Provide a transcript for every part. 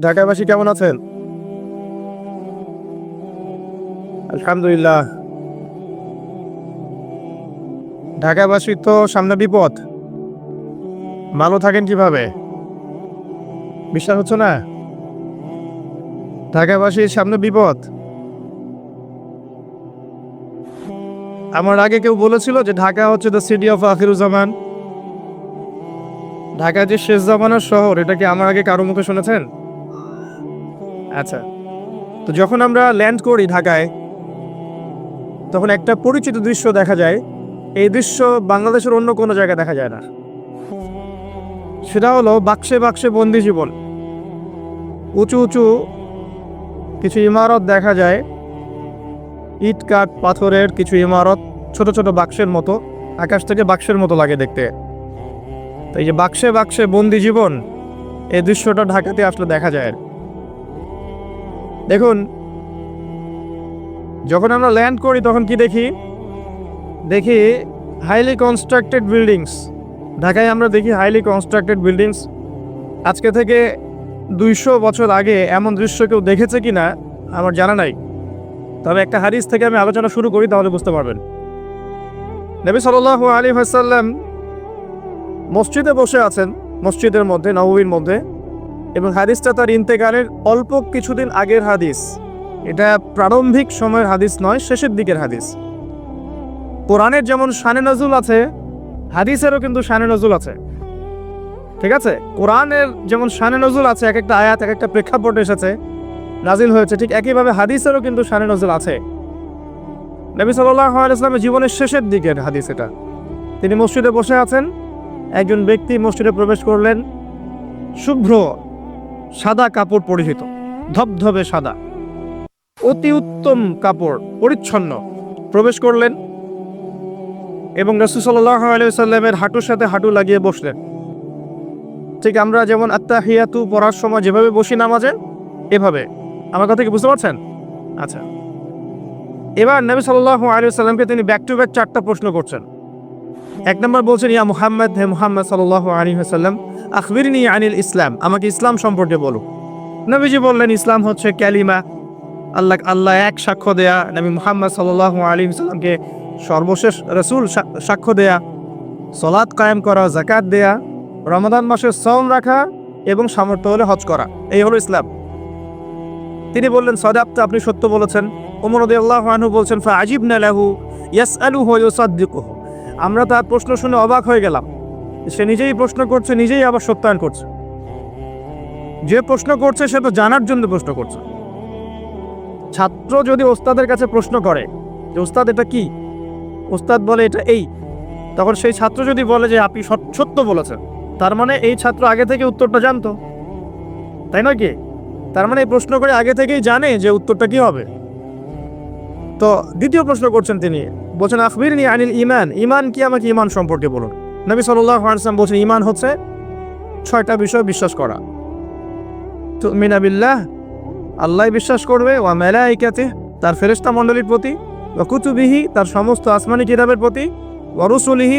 ঢাকাবাসী কেমন আছেন? আলহামদুলিল্লাহ। ঢাকাবাসী তো সামনে বিপদ। ভালো থাকেন কীভাবে? বিশ্বাস হচ্ছে না? ঢাকাবাসীর সামনে বিপদ। আমার আগে কেউ বলেছিল যে ঢাকা হচ্ছে দ্য সিটি অফ আখিরুজ্জামান। ঢাকা যে শেষ জামানার শহর, এটা কি আমার আগে কারও মুখে শুনেছেন? আচ্ছা। তো যখন আমরা ল্যান্ড করি ঢাকায়, তখন একটা পরিচিত দৃশ্য দেখা যায়। এই দৃশ্য বাংলাদেশের অন্য কোনো জায়গায় দেখা যায় না। সেটা হলো বাক্সে বাক্সে বন্দি জীবন। উঁচু উঁচু কিছু ইমারত দেখা যায়। ইট কাঠ পাথরের কিছু ইমারত ছোট ছোট বাক্সের মতো, আকাশ থেকে বাক্সের মতো লাগে দেখতে। তো এই যে বাক্সে বাক্সে বন্দি জীবন, এই দৃশ্যটা ঢাকাতে আসলে দেখা যায়। দেখুন, যখন আমরা ল্যান্ড করি, তখন কি দেখি? দেখি হাইলি কনস্ট্রাক্টেড বিল্ডিংস ঢাকায় আমরা দেখি হাইলি কনস্ট্রাক্টেড বিল্ডিংস আজকে থেকে দুইশো বছর আগে এমন দৃশ্য কেউ দেখেছে কি না আমার জানা নাই। তবে একটা হাদিস থেকে আমি আলোচনা শুরু করি, তাহলে বুঝতে পারবেন। নবী সাল্লাহ আলী হাসাল্লাম মসজিদে বসে আছেন, মসজিদের মধ্যে নবীর মধ্যে। এবং হাদিসটা তার ইন্তেকালের অল্প কিছুদিন আগের হাদিস। এটা প্রারম্ভিক সময়ের হাদিস নয়, শেষের দিকের হাদিস। কোরআনের যেমন শানে নজুল আছে, হাদিসেরও কিন্তু শানে নজুল আছে। ঠিক আছে? কোরআনের যেমন শানে নজুল আছে, এক একটা আয়াত, এক একটা প্রেক্ষাপট এসেছে, নাজিল হয়েছে, ঠিক একইভাবে হাদিসেরও কিন্তু শানে নজুল আছে। নবী সাল্লাহ ইসলামের জীবনের শেষের দিকের হাদিস এটা। তিনি মসজিদে বসে আছেন, একজন ব্যক্তি মসজিদে প্রবেশ করলেন, শুভ্র সাদা কাপড় পরিহিত, ধবধবে সাদা। অতি উত্তম কাপড়, পরিচ্ছন্ন। প্রবেশ করলেন এবং রসুসাল্লাহ আলাইসাল্লামের হাঁটুর সাথে হাঁটু লাগিয়ে বসলেন। ঠিক আমরা যেমন আত্মা হিয়াতু পড়ার সময় যেভাবে বসি নামাজে, এভাবে। আমার কথা কি বুঝতে পারছেন? আচ্ছা। এবার নবী সাল্লাহ আলিয়াল্লামকে তিনি ব্যাক টু ব্যাক চারটা প্রশ্ন করছেন। এক নম্বর বলছেন, ইয়া মুহাম্মদ, হে মুহাম্মদ সাল্লাহ আলী হাসাল্লাম আখবিরনি আনিল ইসলাম। আমাকে ইসলাম সম্পর্কে বলো। নবীজি বললেন, ইসলাম হচ্ছে ক্যালিমা। আল্লাহ আল্লাহ এক সাক্ষ্য দেয়া। নবী মুহাম্মদ সাল্লাহ আলী সাল্লামকে সর্বশেষ রসুল সাক্ষ্য দেয়া। সলাৎ কায়েম করা জাকাত দেয়া। রমাদান মাসে সম রাখা এবং সামর্থ্য হলে হজ করা। এই হলো ইসলাম। তিনি বললেন সদাপ্ত আপনি সত্য বলেছেন। ওমর আল্লাহ আনহু বলছেন ফা আজিব নালাহু ইয়াস আলু হসাদ্দিকুহু আমরা তার প্রশ্ন শুনে অবাক হয়ে গেলাম। সে নিজেই প্রশ্ন করছে, নিজেই আবার সত্যায়ন করছে। যে প্রশ্ন করছে, সে তো জানার জন্য প্রশ্ন করছে। ছাত্র যদি ওস্তাদের কাছে প্রশ্ন করে যে, ওস্তাদ, এটা কি? ওস্তাদ বলে, এটা এই। তখন সেই ছাত্র যদি বলে যে, আপনি সত- সত্য বলেছেন। তার মানে এই ছাত্র আগে থেকে উত্তরটা জানতো। তাই নয় কি? তার মানে এই প্রশ্ন করে আগে থেকেই জানে যে, উত্তরটা কি হবে। তো দ্বিতীয় প্রশ্ন করছেন তিনি। বলছেন আখবির নি আনিল ইমান ইমান কি? আমাকে ইমান সম্পর্কে বলুন। নবী আলসালাম বলছেন ইমান হচ্ছে ছয়টা বিষয় বিশ্বাস করা। তো মিনাবিল্লাহ আল্লাহ বিশ্বাস করবে, ওয়া মেলাইকাতে তার ফেরেস্তা মণ্ডলীর প্রতি, ওয়া কুতুবিহি, তার সমস্ত আসমানি কিতাবের প্রতি, ওয়া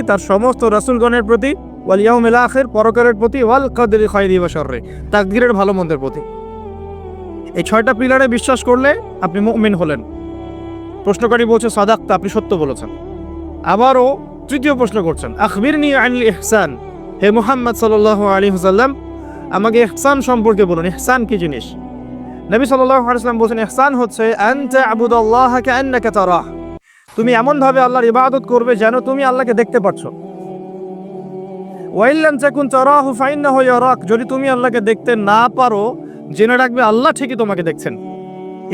তার সমস্ত রাসুলগণের প্রতি, ওয়াল ইয়াউমিল আখের পরকারের প্রতি, ওয়াল কদরি খয়রি ওয়া শররি, তাকদিরের ভালো মন্দের প্রতি। এই ছয়টা পিলারে বিশ্বাস করলে আপনি মুমিন হলেন। প্রশ্নকারী বলছে, সাদাক্তা, আপনি সত্য বলেছেন। আবারও তৃতীয় প্রশ্ন করছেন আখবির নিয়ে আনিল ইহসান। হে মোহাম্মদ সাল্লাহ আলী হুসাল্লাম আমাকে ইহসান সম্পর্কে বলুন, ইহসান কি জিনিস? নবী আলাইসলাম বলছেন, ইহসান হচ্ছে তুমি এমনভাবে আল্লাহর ইবাদত করবে যেন তুমি আল্লাহকে দেখতে পাচ্ছ ওয়াইল্লান চাকুন তারাহু, ফাইন্নাহু ইয়ারাক। যদি তুমি আল্লাহকে দেখতে না পারো, জেনে রাখবে, আল্লাহ ঠিকই তোমাকে দেখছেন।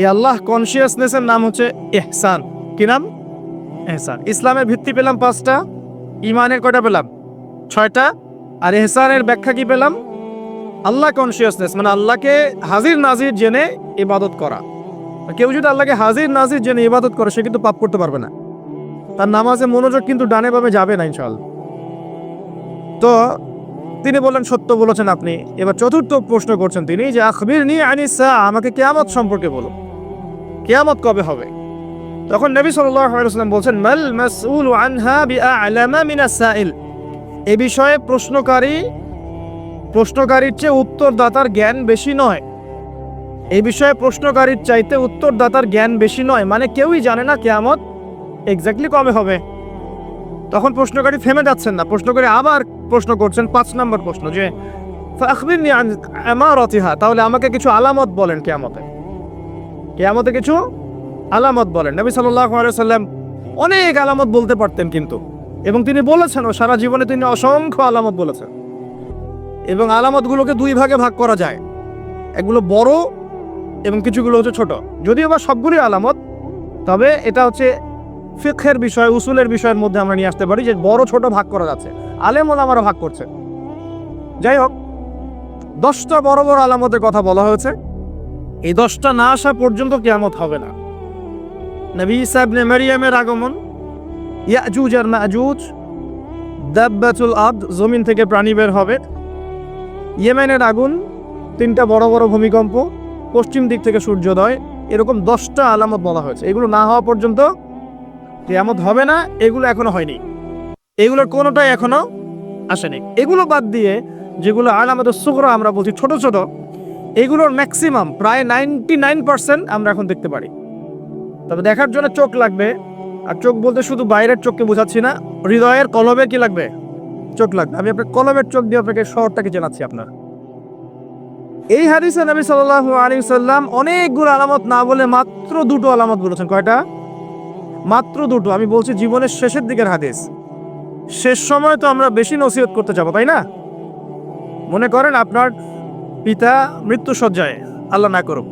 এই আল্লাহ কনসিয়াসনেসের নাম হচ্ছে এহসান কি নাম? এহসান ইসলামের ভিত্তি পেলাম পাঁচটা, ইমানের কয়টা পেলাম? ছয়টা। আর এহসানের ব্যাখ্যা কি পেলাম? আল্লাহ কনসিয়াসনেস মানে আল্লাহকে হাজির নাজির জেনে ইবাদত করা। কেউ যদি আল্লাহকে হাজির নাজির জেনে ইবাদত করে, সে কিন্তু পাপ করতে পারবে না। তার নামাজে মনোযোগ কিন্তু ডানে বামে যাবে না, ইনশাআল্লাহ। তো তিনি বললেন, সত্য বলেছেন আপনি। এবার চতুর্থ প্রশ্ন করছেন তিনি যে আখবির নিয়ে আনিসা, আমাকে কেয়ামত সম্পর্কে বলো। কেয়ামত কবে হবে? তখন নবী সাল্লাম বলছেন, মাল মাসউল আনহা বিআলামা মিনাস সাইল। এ বিষয়ে প্রশ্নকারী, প্রশ্নকারীর চেয়ে উত্তরদাতার জ্ঞান বেশি নয়। এ বিষয়ে প্রশ্নকারীর চাইতে উত্তরদাতার জ্ঞান বেশি নয়। মানে কেউই জানে না কেয়ামত এক্স্যাক্টলি কবে হবে। তখন প্রশ্নকারী থেমে যাচ্ছেন না। প্রশ্নকারী আবার প্রশ্ন করছেন, পাঁচ নম্বর প্রশ্ন যে আমারতিহা তাহলে আমাকে কিছু আলামত বলেন কেয়ামতে। কেয়ামতে কিছু আলামত বলেন। নবী সাল্লাম অনেক আলামত বলতে পারতেন কিন্তু। এবং তিনি বলেছেন, ও সারা জীবনে তিনি অসংখ্য আলামত বলেছেন। এবং আলামতগুলোকে দুই ভাগে ভাগ করা যায়। এগুলো বড় এবং কিছুগুলো হচ্ছে ছোট। যদিও বা সবগুলি আলামত, তবে এটা হচ্ছে ফিক্ষের বিষয়, উসুলের বিষয়ের মধ্যে আমরা নিয়ে আসতে পারি যে বড় ছোট ভাগ করা যাচ্ছে। আলেম ওলামারা ভাগ করছে। যাই হোক, দশটা বড় বড় আলামতের কথা বলা হয়েছে। এই দশটা না আসা পর্যন্ত কেয়ামত হবে না। নবী ইসাবনে মারিয়ামের আগমন, ইয়াজুজ আর মাজুজ, দাব্বাতুল আদ, জমিন থেকে প্রাণী বের হবে। ইয়েমেনের আগুন, তিনটা বড় বড় ভূমিকম্প, পশ্চিম দিক থেকে সূর্যোদয়, এরকম দশটা আলামত বলা হয়েছে। এগুলো না হওয়া পর্যন্ত কেয়ামত হবে না, এগুলো এখনও হয়নি। এগুলোর কোনোটাই এখনও আসেনি। এগুলো বাদ দিয়ে যেগুলো আলামতের সুগরা আমরা বলছি ছোট ছোট, এগুলোর ম্যাক্সিমাম প্রায় নাইনটি নাইন পার্সেন্ট আমরা এখন দেখতে পারি। তবে দেখার জন্য চোখ লাগবে, আর চোখ বলতে শুধু বাইরের চোখকে বোঝাচ্ছি না, হৃদয়ের কলবে কি লাগবে? চোখ লাগবে। আমি আপনার কলমের চোখ দিয়ে আপনাকে শহরটাকে জানাচ্ছি আপনার। এই হাদিসে নবী সাল্লাল্লাহু আলাইহি সাল্লাম অনেকগুলো আলামত না বলে মাত্র দুটো আলামত বলেছেন। কয়টা? মাত্র দুটো, আমি বলছি জীবনের শেষের দিকের হাদিস। শেষ সময় তো আমরা বেশি নসিহত করতে যাব, তাই না? মনে করেন আপনার পিতা মৃত্যু সজ্জায় আল্লাহ না করুক।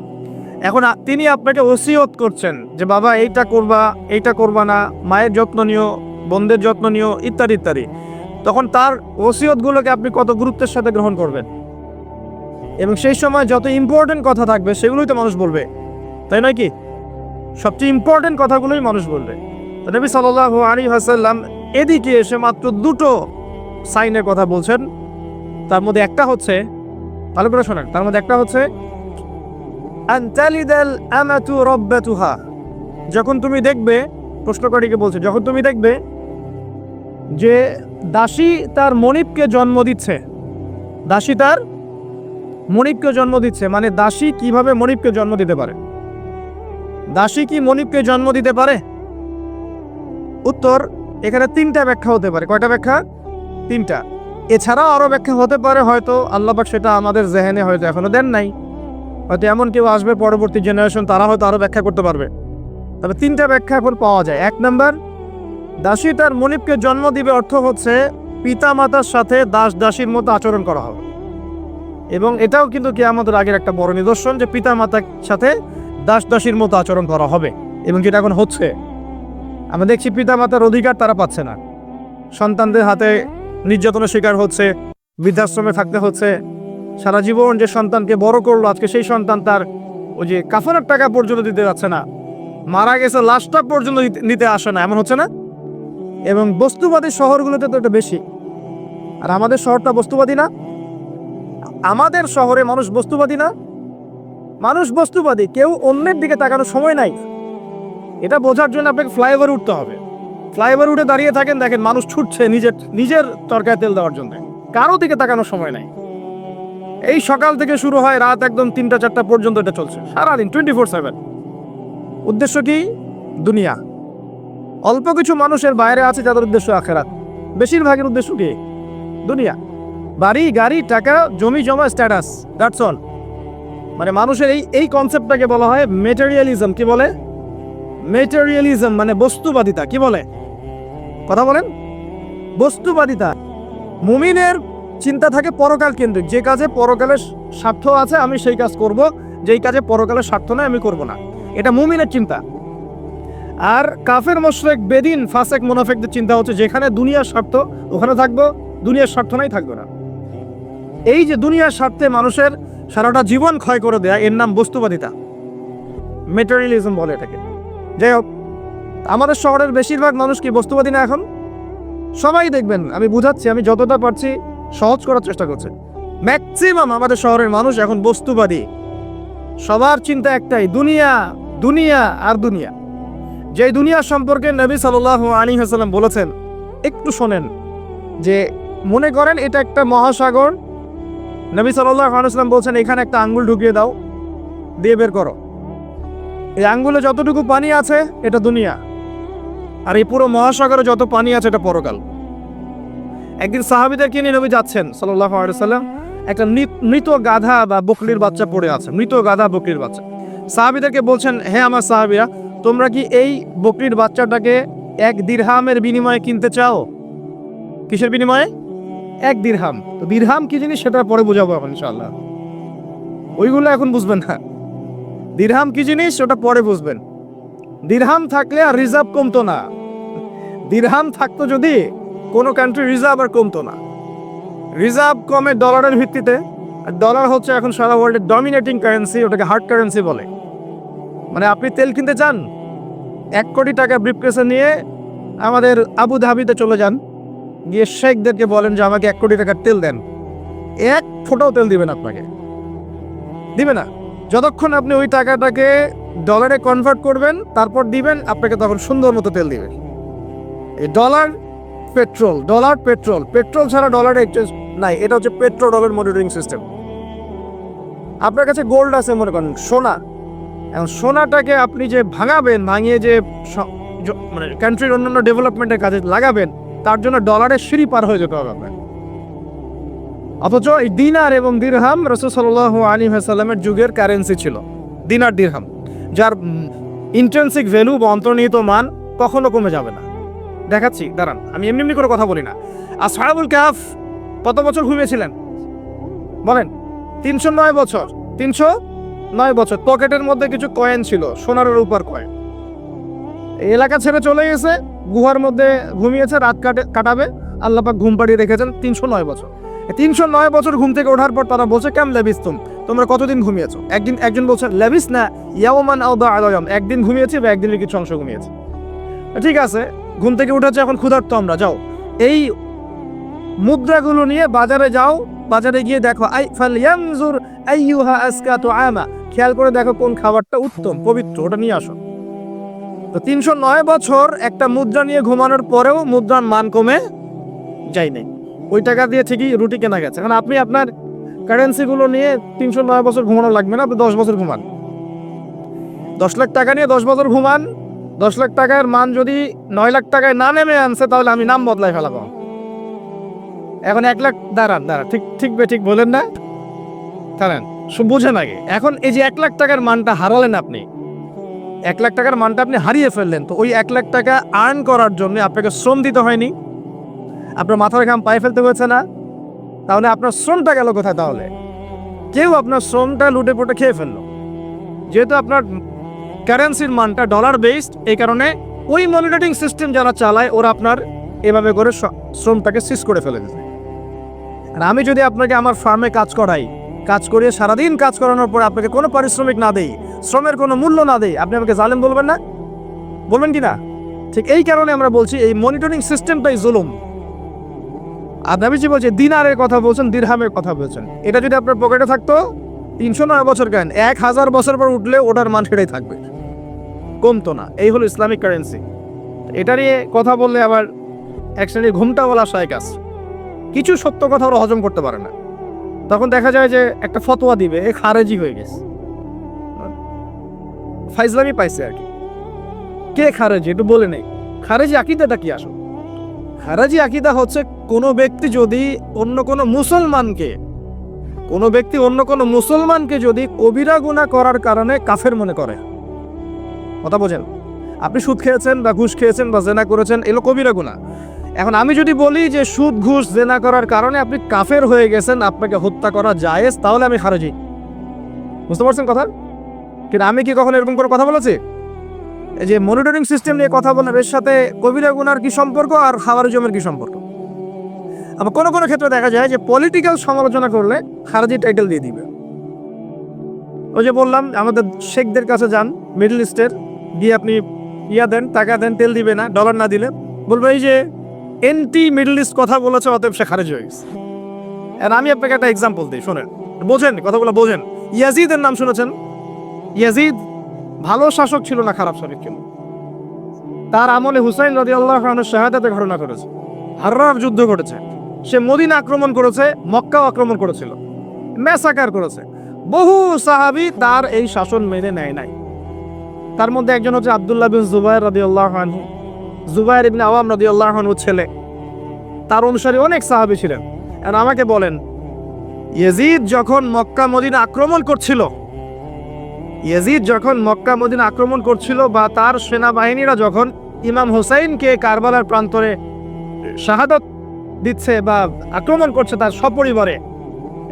এখন তিনি আপনাকে ওসিয়ত করছেন যে, বাবা, এইটা করবা এইটা করবা না, মায়ের যত্ন নিও, বোনদের যত্ন নিও, ইত্যাদি ইত্যাদি। তখন তার ওসিয়তগুলোকে আপনি কত গুরুত্বের সাথে গ্রহণ করবেন? এবং সেই সময় যত ইম্পর্টেন্ট কথা থাকবে, সেগুলোই তো মানুষ বলবে। তাই নয় কি? সবচেয়ে ইম্পর্টেন্ট কথাগুলোই মানুষ বলবে। তো নবী সাল্লাল্লাহু আলী হাসাল্লাম এদিকে এসে মাত্র দুটো সাইনের কথা বলছেন। তার মধ্যে একটা হচ্ছে, ভালো করে শোনেন, তার মধ্যে একটা হচ্ছে যখন তুমি দেখবে প্রশ্নকারীকে বলছে, যখন তুমি দেখবে যে দাসী তার মনিবকে জন্ম দিচ্ছে, দাসী তার মনিবকে জন্ম দিচ্ছে মানে দাসী কীভাবে মনিবকে জন্ম দিতে পারে? দাসী কি মনিবকে জন্ম দিতে পারে? উত্তর, এখানে তিনটা ব্যাখ্যা হতে পারে। কয়টা ব্যাখ্যা? তিনটা। এছাড়াও আরও ব্যাখ্যা হতে পারে, হয়তো আল্লাহবাক সেটা আমাদের জেহেনে হয়তো এখনও দেন নাই। হয়তো এমন কেউ আসবে পরবর্তী জেনারেশন তারা হয়তো আরও ব্যাখ্যা করতে পারবে। তবে তিনটা ব্যাখ্যা এখন পাওয়া যায়। এক নম্বর, দাসী তার মনিবকে জন্ম দিবে অর্থ হচ্ছে পিতা মাতার সাথে দাস দাসীর মতো আচরণ করা হবে। এবং এটাও কিন্তু কি আমাদের আগের একটা বড় নিদর্শন যে পিতা মাতার সাথে দাস দাসীর মতো আচরণ করা হবে। এবং যেটা এখন হচ্ছে, আমরা দেখছি পিতা মাতার অধিকার তারা পাচ্ছে না। সন্তানদের হাতে নির্যাতনের শিকার হচ্ছে, বৃদ্ধাশ্রমে থাকতে হচ্ছে। সারা জীবন যে সন্তানকে বড় করল, আজকে সেই সন্তান তার ওই যে কাফনের টাকা পর্যন্ত দিতে যাচ্ছে না। মারা গেছে, লাশটা পর্যন্ত নিতে আসে না। এমন হচ্ছে না? এবং বস্তুবাদী শহরগুলোতে তো এটা বেশি। আর আমাদের শহরটা বস্তুবাদী না? আমাদের শহরে মানুষ বস্তুবাদী না? মানুষ বস্তুবাদী, কেউ অন্যের দিকে তাকানোর সময় নাই। এটা বোঝার জন্য আপনাকে ফ্লাইওভার উঠতে হবে। ফ্লাইওভার উঠে দাঁড়িয়ে থাকেন, দেখেন মানুষ ছুটছে নিজের নিজের তরকায় তেল দেওয়ার জন্য। কারও দিকে তাকানোর সময় নাই। এই সকাল থেকে শুরু হয় রাত একদম তিনটা, চারটা পর্যন্ত এটা চলছে, সারাদিন টোয়েন্টি ফোর সেভেন উদ্দেশ্য কি? দুনিয়া। অল্প কিছু মানুষের বাইরে আছে যাদের উদ্দেশ্য আখেরাত। বেশিরভাগের উদ্দেশ্য কি? দুনিয়া। বাড়ি, গাড়ি, টাকা, জমি, জমা স্ট্যাটাস দ্যাটস অল মানে মানুষের এই এই কনসেপ্টটাকে বলা হয় মেটেরিয়ালিজম কি বলে? মেটেরিয়ালিজম মানে বস্তুবাদিতা, কি বলে? কথা বলেন। বস্তুবাদিতা। মুমিনের চিন্তা থাকে পরকাল কেন্দ্রিক। যে কাজে পরকালের স্বার্থ আছে, আমি সেই কাজ করব। যেই কাজে পরকালের স্বার্থ নয় আমি করব না। এটা মুমিনের চিন্তা। আর কাফের, মোশরেক, বেদিন, ফাসেক, মোনাফেকদের চিন্তা হচ্ছে যেখানে দুনিয়ার স্বার্থ, ওখানে থাকব, দুনিয়ার স্বার্থ নাই, থাকবে না। এই যে দুনিয়ার স্বার্থে মানুষের সারাটা জীবন ক্ষয় করে দেয়া, এর নাম বস্তুবাদিতা। মেটেরিয়ালিজম বলে এটাকে। যাই হোক, আমাদের শহরের বেশিরভাগ মানুষ কি বস্তুবাদী না এখন? সবাই দেখবেন, আমি বুঝাচ্ছি, আমি যতটা পারছি সহজ করার চেষ্টা করছি। ম্যাক্সিমাম আমাদের শহরের মানুষ এখন বস্তুবাদী। সবার চিন্তা একটাই, দুনিয়া দুনিয়া আর দুনিয়া। যে দুনিয়া সম্পর্কে নবী সাল্লাহ আলী হাসাল্লাম বলেছেন, একটু শোনেন যে, মনে করেন এটা একটা মহাসাগর নবী আলুসলাম বলছেন, এখানে একটা আঙ্গুল ঢুকিয়ে দাও, দিয়ে বের করো। এই আঙ্গুলে যতটুকু পানি আছে, এটা দুনিয়া। আর এই পুরো মহাসাগরে যত পানি আছে, এটা পরকাল। একদিন সাহাবিদেরকে নিয়ে নবী যাচ্ছেন সাল্লাহ সাল্লাম একটা মৃত গাধা বা বকরির বাচ্চা পড়ে আছে, মৃত গাধা, বকরির বাচ্চা। সাহাবিদেরকে বলছেন হ্যাঁ আমার সাহাবিরা, তোমরা কি এই বকরির বাচ্চাটাকে এক দিরহামের বিনিময়ে কিনতে চাও? কিসের বিনিময়ে? এক দিরহাম। তো দিরহাম কি জিনিস সেটা পরে বোঝাবো এখন ইনশাআল্লাহ। ওইগুলো এখন বুঝবেন না। দিরহাম কি জিনিস ওটা পরে বুঝবেন। দিরহাম থাকলে আর রিজার্ভ কমতো না। দিরহাম থাকতো যদি কোনো কান্ট্রি রিজার্ভ আর কমতো না। রিজার্ভ কমে ডলারের ভিত্তিতে। আর ডলার হচ্ছে এখন সারা ওয়ার্ল্ডের ডমিনেটিং কারেন্সি ওটাকে হার্ড কারেন্সি বলে। মানে আপনি তেল কিনতে চান, এক কোটি টাকা ব্রিফকেসে নিয়ে আমাদের আবু ধাবিতে চলে যান। গিয়ে শেখদেরকে বলেন যে আমাকে এক কোটি টাকার তেল দেন। এক ফোটাও তেল দিবেন আপনাকে। দিবে না। যতক্ষণ আপনি ওই টাকাটাকে ডলারে কনভার্ট করবেন, তারপর দিবেন, আপনাকে তখন সুন্দর মতো তেল দিবে। এই dollar petrol dollar petrol petrol ছাড়া ডলার এক্সচেঞ্জ নাই। এটা হচ্ছে পেট্রোল ডলার মনিটরিং সিস্টেম আপনার কাছে গোল্ড আছে মনে করেন, সোনা। এখন সোনাটাকে আপনি যে ভাঙাবেন, ভাঙিয়ে যে মানে কান্ট্রির অন্যান্য ডেভেলপমেন্টের কাজে লাগাবেন তার জন্য ডলারের সিঁড়ি পার হয়ে যেতে হবে অথচ এই দিনার এবং দিরহাম সাল্লাহ আলী হাসাল্লামের যুগের কারেন্সি ছিল, দিনার দিরহাম। যার ইন্টেন্সিক ভ্যালু বা অন্তর্নিহিত মান কখনো কমে যাবে না। দেখাচ্ছি, দাঁড়ান, আমি এমনি এমনি করে কথা বলি না। আর সাহাবুল কাফ কত বছর ঘুমিয়েছিলেন? বলেন, তিনশো নয় বছর, তিনশো নয় বছর। পকেটের মধ্যে কিছু কয়েন ছিল সোনারের উপর কয়েন এলাকা ছেড়ে চলে গেছে গুহার মধ্যে ঘুমিয়েছে, রাত কাটে কাটাবে। আল্লাপাক ঘুম পাড়িয়ে রেখেছেন তিনশো নয় বছর। তিনশো নয় বছর ঘুম থেকে ওঠার পর তারা বলছে কেম লেবিস তুম তোমরা কতদিন ঘুমিয়েছো? একদিন একজন বলছে, লেবিস না ইয়াওমান আউদা আলয়ম। একদিন ঘুমিয়েছি বা একদিনের কিছু অংশ ঘুমিয়েছি। ঠিক আছে, ঘুম থেকে উঠেছে এখন ক্ষুধার্ত আমরা, যাও। এই মুদ্রাগুলো নিয়ে বাজারে যাও, বাজারে গিয়ে দেখো, আই ফাল ইয়ানজুর আইয়ুহা আসকাতু আমা। খেয়াল করে দেখো কোন খাবারটা উত্তম, পবিত্র, ওটা নিয়ে আসো। তো তিনশো নয় বছর একটা মুদ্রা নিয়ে ঘুমানোর পরেও মুদ্রার মান কমে যায়নি। ওই টাকা দিয়ে ঠিকই রুটি কেনা গেছে। এখন আপনি আপনার কারেন্সিগুলো নিয়ে তিনশো নয় বছর ঘুমানো লাগবে না, আপনি দশ বছর ঘুমান। দশ লাখ টাকা নিয়ে দশ বছর ঘুমান, দশ লাখ টাকার মান যদি নয় লাখ টাকায় না নেমে আনছে, তাহলে আমি নাম বদলাই ফেলাবো। এখন এক লাখ, দাঁড়ান দাঁড়ান, ঠিক ঠিক বে, ঠিক বলেন না। দাঁড়ান বুঝেন আগে। এখন এই যে এক লাখ টাকার মানটা হারালেন আপনি এক লাখ টাকার মানটা আপনি হারিয়ে ফেললেন। তো ওই এক লাখ টাকা আর্ন করার জন্য আপনাকে শ্রম দিতে হয়নি। আপনার মাথার ঘাম পায়ে ফেলতে হয়েছে না? তাহলে আপনার শ্রমটা গেল কোথায় তাহলে? কেউ আপনার শ্রমটা লুটে পুটে খেয়ে ফেলল। যেহেতু আপনার কারেন্সির মানটা ডলার বেসড এই কারণে ওই মনিটরিং সিস্টেম যারা চালায়, ওরা আপনার এভাবে করে শ্রমটাকে সিজ করে ফেলে দিতে আর আমি যদি আপনাকে আমার ফার্মে কাজ করাই কাজ করিয়ে সারাদিন কাজ করানোর পর আপনাকে কোনো পারিশ্রমিক না দেই, শ্রমের কোনো মূল্য না দেই। আপনি আমাকে জালেম বলবেন না? বলবেন কি না? ঠিক এই কারণে আমরা বলছি এই মনিটরিং সিস্টেমটাই জুলুম। আর নবীজি বলছে, দিনারের কথা বলছেন, দিরহামের কথা বলছেন। এটা যদি আপনার পকেটে থাকতো, তিনশো নয় বছর কেন? এক হাজার বছর পর উঠলে ওটার মান সেটাই থাকবে। কমতো না। এই হলো ইসলামিক কারেন্সি এটা নিয়ে কথা বললে আবার এক শ্রেণির ঘুমটা বলা শায়ক আছে। কিছু সত্য কথা ওরা হজম করতে পারে না। তখন দেখা যায় যে একটা ফতোয়া দিবে, এ খারেজি হয়ে গেছে। ফাইজলামি পাইছে আর কি। কে খারেজি? একটু বলে নেই। খারেজি আকিদাটা কি আসো খারাজি আকিদা হচ্ছে কোনো ব্যক্তি যদি অন্য কোনো মুসলমানকে, কোনো ব্যক্তি অন্য কোনো মুসলমানকে যদি কবিরা গুণা করার কারণে কাফের মনে করে। কথা বোঝেন? আপনি সুদ খেয়েছেন বা ঘুষ খেয়েছেন বা জেনা করেছেন, এগুলো কবিরা গুণা এখন আমি যদি বলি যে সুদ, ঘুষ, জেনা করার কারণে আপনি কাফের হয়ে গেছেন, আপনাকে হত্যা করা জায়েজ, তাহলে আমি খারেজি। বুঝতে পারছেন কথা? কিন্তু আমি কি কখনো এরকম করে কথা বলেছি? যে মনিটরিং সিস্টেম নিয়ে কথা বলেন এর সাথে কবিরা গুনার কি সম্পর্ক আর খাওয়ারিজমের কি সম্পর্ক? আবার কোনো কোনো ক্ষেত্রে দেখা যায় যে পলিটিক্যাল সমালোচনা করলে খারাজি টাইটেল দিয়ে দিবে। ওই যে বললাম, আমাদের শেখদের কাছে যান মিডল ইস্টের দিয়ে আপনি ইয়া দেন, টাকা দেন, তেল দিবে না ডলার না দিলে। বলবে এই যে এন্টি মিডল ইস্ট কথা বলেছে, অতএব সে খারেজ হয়ে গেছে। আমি আপনাকে একটা এক্সাম্পল দিই, শোনেন। বোঝেন, কথাগুলো বোঝেন। ইয়াজিদের নাম শুনেছেন? ইয়াজিদ ভালো শাসক ছিল না, খারাপ শাসক ছিল। তার আমলে হুসাইন রদি আল্লাহ শাহাদাতে ঘটনা করেছে হার্রার যুদ্ধ ঘটেছে। সে মদিনা আক্রমণ করেছে, মক্কাও আক্রমণ করেছিল। ম্যাসাকার করেছে। বহু সাহাবি তার এই শাসন মেনে নেয় নাই। তার মধ্যে একজন হচ্ছে আব্দুল্লাহ বিন জুবাইর রাদিয়াল্লাহু আনহু। জুবাইর ইবনে আওয়াম রাদিয়াল্লাহু আনহু ছেলে। তার অনুসারী অনেক সাহাবী ছিলেন। আর আমাকে বলেন, ইয়েজিদ যখন মক্কা মদিনা আক্রমণ করছিল, ইয়েজিদ যখন মক্কা মদিনা আক্রমণ করছিল বা তার সেনাবাহিনীরা যখন ইমাম হোসাইনকে কারবালার প্রান্তরে শাহাদত দিচ্ছে বা আক্রমণ করছে তার সপরিবারে,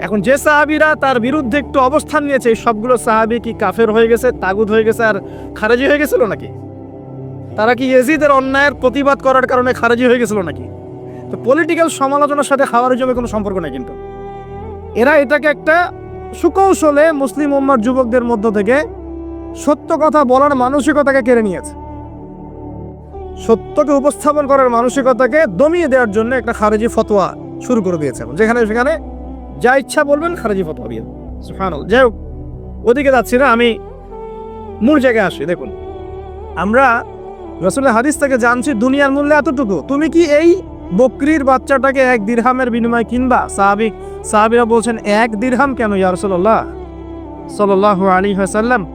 এখন যে সাহাবিরা তার বিরুদ্ধে একটু অবস্থান নিয়েছে, এই সবগুলো সাহাবি কি কাফের হয়ে গেছে তাগুদ হয়ে গেছে আর খারেজি হয়ে গেছিল নাকি? তারা কি ইয়েজিদের অন্যায়ের প্রতিবাদ করার কারণে খারেজি হয়ে গেছিল নাকি? তো পলিটিক্যাল সমালোচনার সাথে খাওয়ার কোনো সম্পর্ক নেই কিন্তু। এরা এটাকে একটা সুকৌশলে মুসলিম উম্মার যুবকদের মধ্য থেকে সত্য কথা বলার মানসিকতাকে কেড়ে নিয়েছে। সত্যকে উপস্থাপন করার মানসিকতাকে দমিয়ে দেওয়ার জন্য একটা খারেজি ফতোয়া শুরু করে দিয়েছে যেখানে সেখানে যা ইচ্ছা বলবেন খারেজি ফতোয়া দিয়ে। যাই হোক, ওদিকে যাচ্ছি না, আমি মূল জায়গায় আসি, দেখুন। আমরা রসুলের হাদিস থেকে জানছি, দুনিয়ার মূল্য এতটুকু। তুমি কি এই বকরির বাচ্চাটাকে এক দিরহামের বিনিময়ে কিনবা? সাহাবিক সাহাবিরা বলছেন, এক দিরহাম কেন ইয়া রাসূলুল্লাহ? সাল্লাল্লাহু আলাইহি ওয়াসাল্লাম,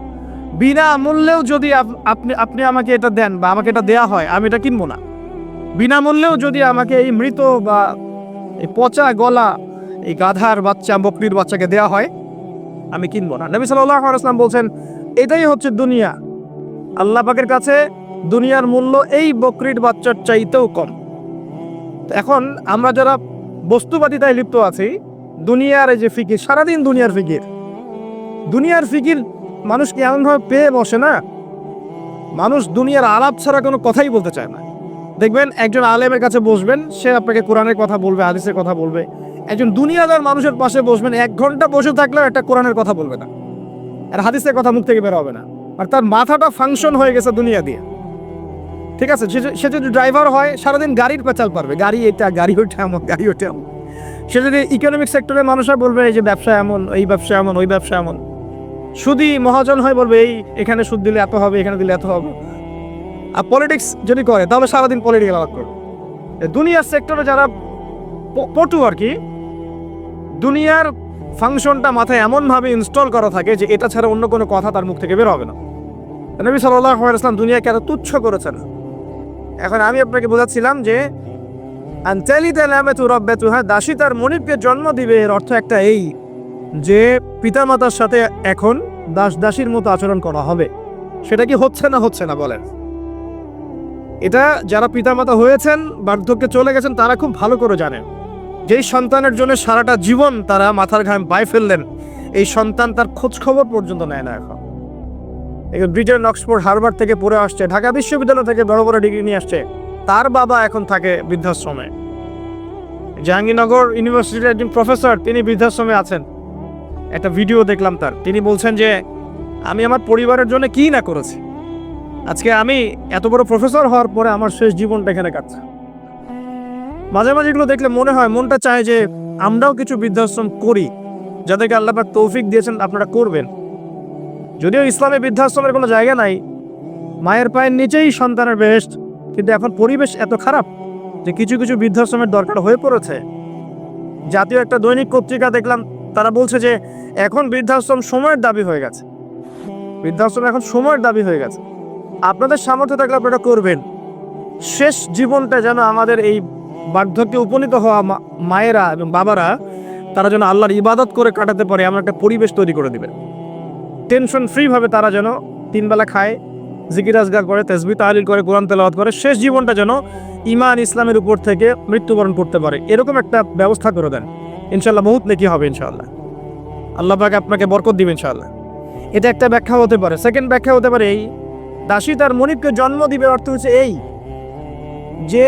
বিনা মূল্যেও যদি আপ- আপনি আপনি আমাকে এটা দেন বা আমাকে এটা দেয়া হয়, আমি এটা কিনবো না। বিনামূল্যেও যদি আমাকে এই মৃত বা এই পচা গলা, এই গাধার বাচ্চা, বকরির বাচ্চাকে দেয়া হয়, আমি কিনবো না। নবী সাল্লাল্লাহু আলাইহি ওয়াসাল্লাম বলছেন, এটাই হচ্ছে দুনিয়া। আল্লাহ পাকের কাছে দুনিয়ার মূল্য এই বকরির বাচ্চার চাইতেও কম। এখন আমরা যারা বস্তুবাদিতায় লিপ্ত আছি, দুনিয়ার এই যে ফিকির, সারাদিন দুনিয়ার ফিকির। দুনিয়ার ফিকির মানুষ মানুষকে এমনভাবে পেয়ে বসে না? মানুষ দুনিয়ার আলাপ ছাড়া কোনো কথাই বলতে চায় না। দেখবেন একজন আলেমের কাছে বসবেন, সে আপনাকে কোরআনের কথা বলবে, হাদিসের কথা বলবে। একজন দুনিয়াদার মানুষের পাশে বসবেন, এক ঘণ্টা বসে থাকলেও একটা কোরআনের কথা বলবে না। আর হাদিসের কথা মুখ থেকে বের হবে না। আর তার মাথাটা ফাংশন হয়ে গেছে দুনিয়া দিয়ে। ঠিক আছে, সে যদি ড্রাইভার হয়, সারাদিন গাড়ির পেঁচাল পারবে। গাড়ি এটা, গাড়ি ওঠে এমন, গাড়ি ওঠে এমন। সে যদি ইকোনমিক সেক্টরের মানুষ হয় বলবে, এই যে ব্যবসা এমন, এই ব্যবসা এমন, ওই ব্যবসা এমন। সুদি মহাজন হয় বলবে, এই, এখানে সুদ দিলে এত হবে, এখানে দিলে এত হবে। আর পলিটিক্স যদি করে, তাহলে সারাদিন পলিটিক্যাল আলাপ করবে। দুনিয়ার সেক্টরে যারা পটু আর কি, দুনিয়ার ফাংশনটা মাথায় এমনভাবে ইনস্টল করা থাকে যে এটা ছাড়া অন্য কোনো কথা তার মুখ থেকে বের হবে না। নবী সাল্লাহ ইসলাম দুনিয়াকে এত তুচ্ছ করেছেন। এখন আমি আপনাকে বোঝাচ্ছিলাম যে আনচালিতে নামে তু রব্বে তু হ্যাঁ দাসী তার মনিবকে জন্ম দিবে এর অর্থ একটা এই যে পিতামাতার সাথে এখন দাস দাসীর মতো আচরণ করা হবে। সেটা কি হচ্ছে না হচ্ছে না বলেন? এটা যারা পিতামাতা হয়েছেন, বার্ধক্যে চলে গেছেন, তারা খুব ভালো করে জানেন। যেই সন্তানের জন্য সারাটা জীবন তারা মাথার ঘাম পায়ে ফেললেন, এই সন্তান তার খোঁজ খবর পর্যন্ত নেয় না এখন। এখন ব্রিটেন অক্সফোর্ড হারবার থেকে পড়ে আসছে, ঢাকা বিশ্ববিদ্যালয় থেকে বড় বড় ডিগ্রি নিয়ে আসছে। তার বাবা এখন থাকে বৃদ্ধাশ্রমে। জাহাঙ্গীরনগর ইউনিভার্সিটির একজন প্রফেসর, তিনি বৃদ্ধাশ্রমে আছেন। একটা ভিডিও দেখলাম তার। তিনি বলছেন যে, আমি আমার পরিবারের জন্য কী না করেছি? আজকে আমি এত বড় প্রফেসর হওয়ার পরে আমার শেষ জীবনটা এখানে কাটছে। মাঝে মাঝে এগুলো দেখলে মনে হয়, মনটা চায় যে, আমরাও কিছু বৃদ্ধাশ্রম করি, যাদেরকে আল্লাহ তৌফিক দিয়েছেন, আপনারা করবেন। যদিও ইসলামে বৃদ্ধাশ্রমের কোনো জায়গা নাই, মায়ের পায়ের নিচেই সন্তানের বেহেস্ট কিন্তু এখন পরিবেশ এত খারাপ যে কিছু কিছু বৃদ্ধাশ্রমের দরকার হয়ে পড়েছে। জাতীয় একটা দৈনিক পত্রিকা দেখলাম, তারা বলছে যে এখন বৃদ্ধাশ্রম সময়ের দাবি হয়ে গেছে। বৃদ্ধাশ্রম এখন সময়ের দাবি হয়ে গেছে। আপনাদের সামর্থ্য থাকলে আপনারা করবেন। শেষ জীবনটা যেন আমাদের এই বার্ধক্যে উপনীত হওয়া মায়েরা এবং বাবারা, তারা যেন আল্লাহর ইবাদত করে কাটাতে পারে, এমন একটা পরিবেশ তৈরি করে দিবেন। টেনশন ফ্রিভাবে তারা যেন তিনবেলা খায়, জিকির আজগার করে তেসবি তাহলিল করে, কোরআন তেলাওয়াত করে, শেষ জীবনটা যেন ইমান ইসলামের উপর থেকে মৃত্যুবরণ করতে পারে। এরকম একটা ব্যবস্থা করে দেন। ইনশাল্লাহ বহুত নেকি হবে ইনশাল্লাহ আল্লাহ পাক আপনাকে বরকত দিবে ইনশাল্লাহ এটা একটা ব্যাখ্যা হতে পারে। সেকেন্ড ব্যাখ্যা হতে পারে এই, দাসী তার মনিবকে জন্ম দিবে অর্থ হচ্ছে এই, যে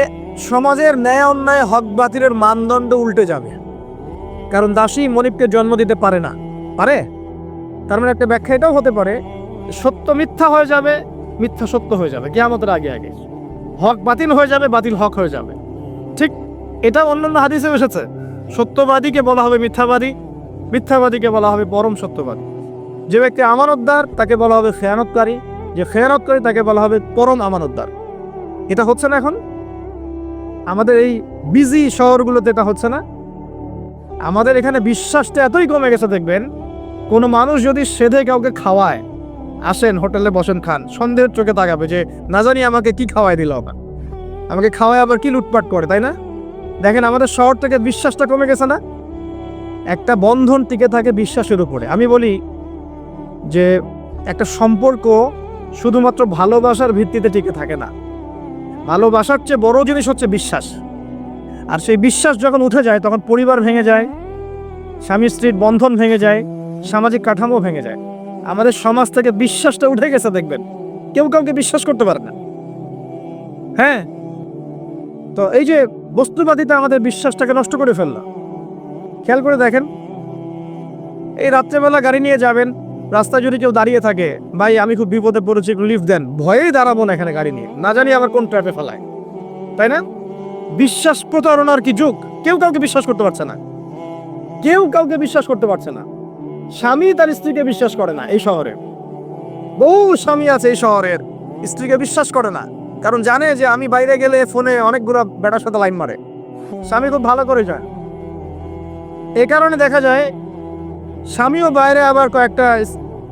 সমাজের ন্যায় অন্যায় হক বাতিলের মানদণ্ড উল্টে যাবে। কারণ দাসী মনিবকে জন্ম দিতে পারে না। পারে? তার মানে একটা ব্যাখ্যা এটাও হতে পারে, সত্য মিথ্যা হয়ে যাবে, মিথ্যা সত্য হয়ে যাবে, কেয়ামতের আগে আগে। হক বাতিল হয়ে যাবে, বাতিল হক হয়ে যাবে। ঠিক এটা অন্যান্য হাদিসে এসেছে। সত্যবাদীকে বলা হবে মিথ্যাবাদী, মিথ্যাবাদীকে বলা হবে পরম সত্যবাদী। যে ব্যক্তি আমানতদার, তাকে বলা হবে খেয়ানতকারী। যে খেয়ানতকারী, তাকে বলা হবে পরম আমানতদার। এটা হচ্ছে না এখন? আমাদের এই বিজি শহরগুলোতে এটা হচ্ছে না? আমাদের এখানে বিশ্বাসটা এতই কমে গেছে, দেখবেন কোনো মানুষ যদি সেধে কাউকে খাওয়ায়, আসেন হোটেলে বসেন খান, সন্দেহের চোখে তাকাবে যে, না জানি আমাকে কি খাওয়াই দিল ওটা আমাকে খাওয়ায় আবার কি লুটপাট করে, তাই না? দেখেন আমাদের শহর থেকে বিশ্বাসটা কমে গেছে না? একটা বন্ধন টিকে থাকে বিশ্বাসের উপরে। আমি বলি যে, একটা সম্পর্ক শুধুমাত্র ভালোবাসার ভিত্তিতে টিকে থাকে না। ভালোবাসার চেয়ে বড় জিনিস হচ্ছে বিশ্বাস। আর সেই বিশ্বাস যখন উঠে যায়, তখন পরিবার ভেঙে যায় স্বামী স্ত্রীর বন্ধন ভেঙে যায় সামাজিক কাঠামো ভেঙে যায়। আমাদের সমাজ থেকে বিশ্বাসটা উঠে গেছে, দেখবেন। কেউ কাউকে বিশ্বাস করতে পারে না। হ্যাঁ? তো এই যে বস্তুবাদিতা আমাদের বিশ্বাসটাকে নষ্ট করে ফেলল। খেয়াল করে দেখেন। এই রাত্রেবেলা গাড়ি নিয়ে যাবেন, রাস্তায় যদি কেউ দাঁড়িয়ে থাকে, ভাই, আমি খুব বিপদে পড়েছি, একটু লিফট দেন। ভয়েই দাঁড়াবো না এখানে গাড়ি নিয়ে। না জানি আবার কোন ট্র্যাপে ফেলায়। তাই না? বিশ্বাস প্রতারণার কি যুগ? কেউ কাউকে বিশ্বাস করতে পারছে না। কেউ কাউকে বিশ্বাস করতে পারছে না। স্বামী তার স্ত্রীকে বিশ্বাস করে না এই শহরে। বহু স্বামী আছে এই শহরের, স্ত্রীকে বিশ্বাস করে না। কারণ জানে যে আমি বাইরে গেলে ফোনে অনেকগুলো বেটার সাথে লাইন মারে। স্বামী খুব ভালো করে যায়। এ কারণে দেখা যায়, স্বামীও বাইরে আবার কয়েকটা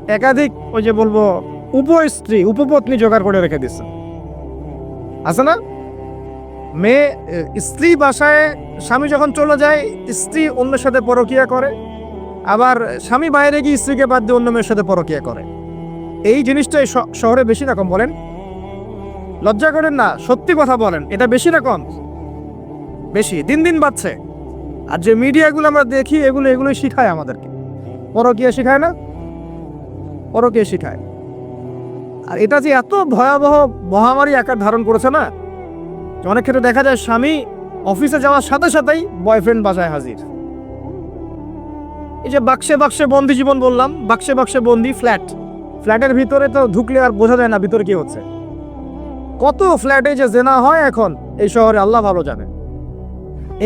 একাধিক ওই যে বলব উপ স্ত্রী উপপত্নী জোগাড় করে রেখে দিচ্ছে। আছে না? মেয়ে স্ত্রী বাসায় স্বামী যখন চলে যায়, স্ত্রী অন্যের সাথে পরকিয়া করে। আবার স্বামী বাইরে গিয়ে স্ত্রীকে বাদ দিয়ে অন্য মেয়ের সাথে পরকিয়া করে। এই জিনিসটা এই শ- শহরে বেশি রকম বলেন। লজ্জা করেন না, সত্যি কথা বলেন, এটা বেশি রকম বেশি, দিন দিন বাড়ছে। আর যে মিডিয়াগুলো আমরা দেখি, এগুলো, এগুলোই শিখায় আমাদেরকে। পরকিয়া শিখায় না, পরকিয়া শিখায়। আর এটা যে এত ভয়াবহ মহামারী আকার ধারণ করেছে না অনেক ক্ষেত্রে দেখা যায় স্বামী অফিসে যাওয়ার সাথে সাথেই বয়ফ্রেন্ড বাসায় হাজির। এই যে বাক্সে বাক্সে বন্দি জীবন বললাম, বাক্সে বাক্সে বন্দি ফ্ল্যাট ফ্ল্যাটের ভিতরে তো ঢুকলে আর বোঝা যায় না ভিতরে কি হচ্ছে। কত ফ্ল্যাটে যে জেনা হয় এখন, এই শহরে আল্লাহ ভালো জানে।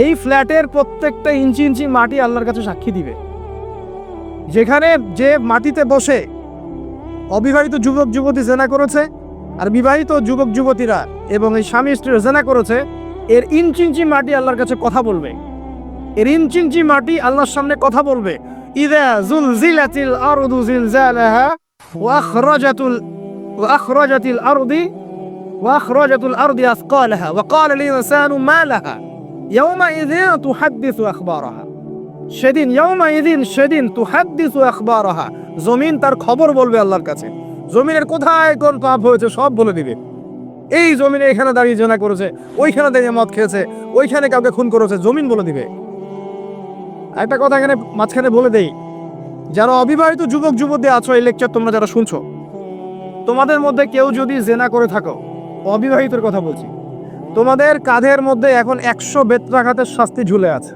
এই ফ্ল্যাটের প্রত্যেকটা ইঞ্চি ইঞ্চি মাটি আল্লাহর কাছে সাক্ষী দিবে। যেখানে যে মাটিতে বসে অবিবাহিত যুবক যুবতী জেনা করেছে আর বিবাহিত যুবক যুবতীরা এবং এই স্বামী স্ত্রী জেনা করেছে, এর ইঞ্চি ইঞ্চি মাটি আল্লাহর কাছে কথা বলবে। ইঞ্চি মাটি আল্লাহর সামনে কথা বলবে। ইদা জুলজিলাতিল আরদু জিলজালাহা ওয়া আখরাজাতুল ওয়া আখরাজাতিল আরদি ওয়া আখরাজাতুল আরদি আসকালাহা। ওয়া ক্বালা লিল ইনসানু মা লাহা ইয়াউমাইযিন তুহাদ্দিসু আখবারাহা। সেদিন ইয়াউমাইযিন সেদিন তুহাদ্দিসু আখবারাহা। জমিন তার খবর বলবে আল্লাহর কাছে। জমিনের কোথায় কোন পাপ হয়েছে সব বলে দিবে। এই জমিনে এখানে দাঁড়িয়ে জেনা করেছে, ওইখানে দাঁড়িয়ে মদ খেয়েছে, ওইখানে কাউকে খুন করেছে, জমিন বলে দিবে। একটা কথা এখানে মাঝখানে বলে দেই। যারা অবিবাহিত যুবক, যুবতী আছো, এই লেকচার তোমরা যারা শুনছো, তোমাদের মধ্যে কেউ যদি জেনা করে থাকো, অবিবাহিতের কথা বলছি, তোমাদের কাঁধের মধ্যে এখন একশো বেত্রাঘাতের শাস্তি ঝুলে আছে।